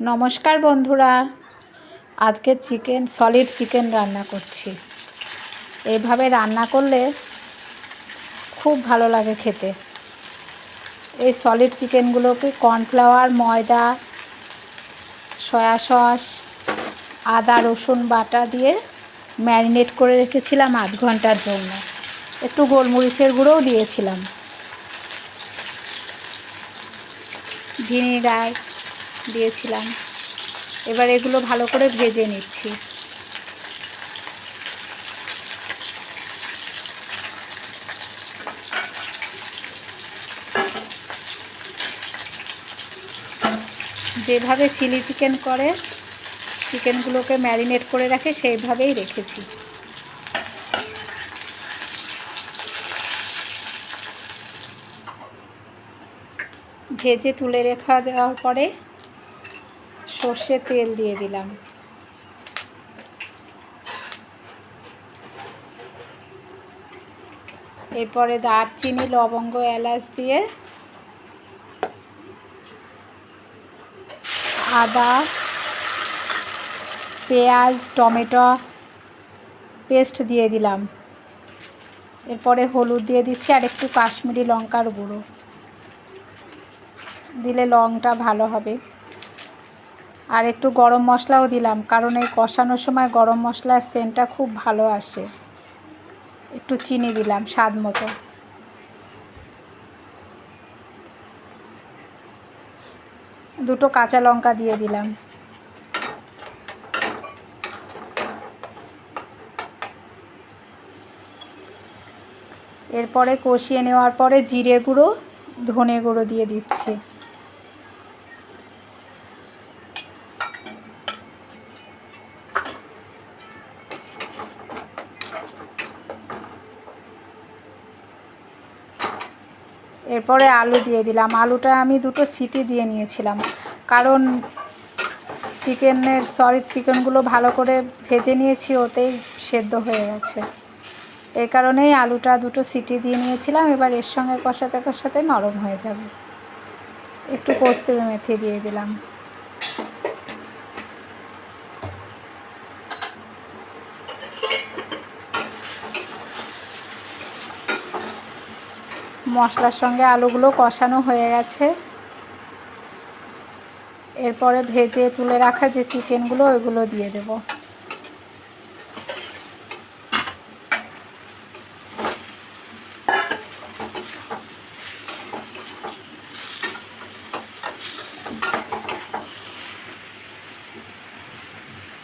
নমস্কার বন্ধুরা। আজকে চিকেন সলিড চিকেন রান্না করছি। এইভাবে রান্না করলে খুব ভালো লাগে খেতে। এই সলিড চিকেনগুলোকে কর্নফ্লাওয়ার ময়দা সয়া সস আদা, রসুন বাটা দিয়ে ম্যারিনেট করে রেখেছিলাম আধ ঘণ্টার জন্য। একটু গোলমরিচের গুঁড়োও দিয়েছিলাম। ভিনিগার দিয়েছিলাম। এবার এগুলো ভালো করে ভেজে নিচ্ছি। যেভাবে চিলি চিকেন করে, চিকেনগুলোকে ম্যারিনেট করে রাখে, সেইভাবেই রেখেছি। ভেজে তুলে রেখা দেওয়ার পরে সর্ষের তেল দিয়ে দিলাম। এরপরে দারচিনি, লবঙ্গ, এলাচ দিয়ে আদা, পেঁয়াজ, টমেটো পেস্ট দিয়ে দিলাম। এরপরে হলুদ দিয়ে দিচ্ছি আর একটু কাশ্মীরি লঙ্কার গুঁড়ো। দিলে লংটা ভালো হবে। আর একটু গরম মশলাও দিলাম, কারণ এই কষানোর সময় গরম মশলার সেন্টটা খুব ভালো আসে। একটু চিনি দিলাম স্বাদ মতো। দুটো কাঁচা লঙ্কা দিয়ে দিলাম। এরপরে কষিয়ে নেওয়ার পরে জিরে গুঁড়ো, ধনে গুঁড়ো দিয়ে দিচ্ছি। এরপরে আলু দিয়ে দিলাম। আলুটা আমি দুটো সিটি দিয়ে নিয়েছিলাম। কারণ চিকেনের, সরি, চিকেনগুলো ভালো করে ভেজে নিয়েছি, ওতেই সেদ্ধ হয়ে গেছে। এই কারণেই আলুটা দুটো সিটি দিয়ে নিয়েছিলাম। এবার এর সঙ্গে কষাতে কষাতে নরম হয়ে যাবে। একটু কস্তুরি মেথি দিয়ে দিলাম। মশলার সঙ্গে আলুগুলো কষানো হয়ে গেছে। এরপরে ভেজে তুলে রাখা যে চিকেনগুলো, ওইগুলো দিয়ে দেব।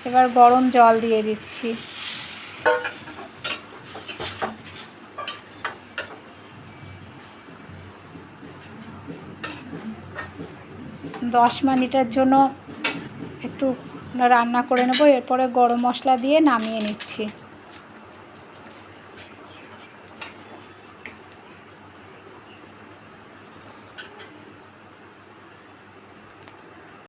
এবার গরম জল দিয়ে দিচ্ছি। দশ মিনিটের জন্য একটু রান্না করে নেব এরপরে গরম মশলা দিয়ে নামিয়ে নিচ্ছি।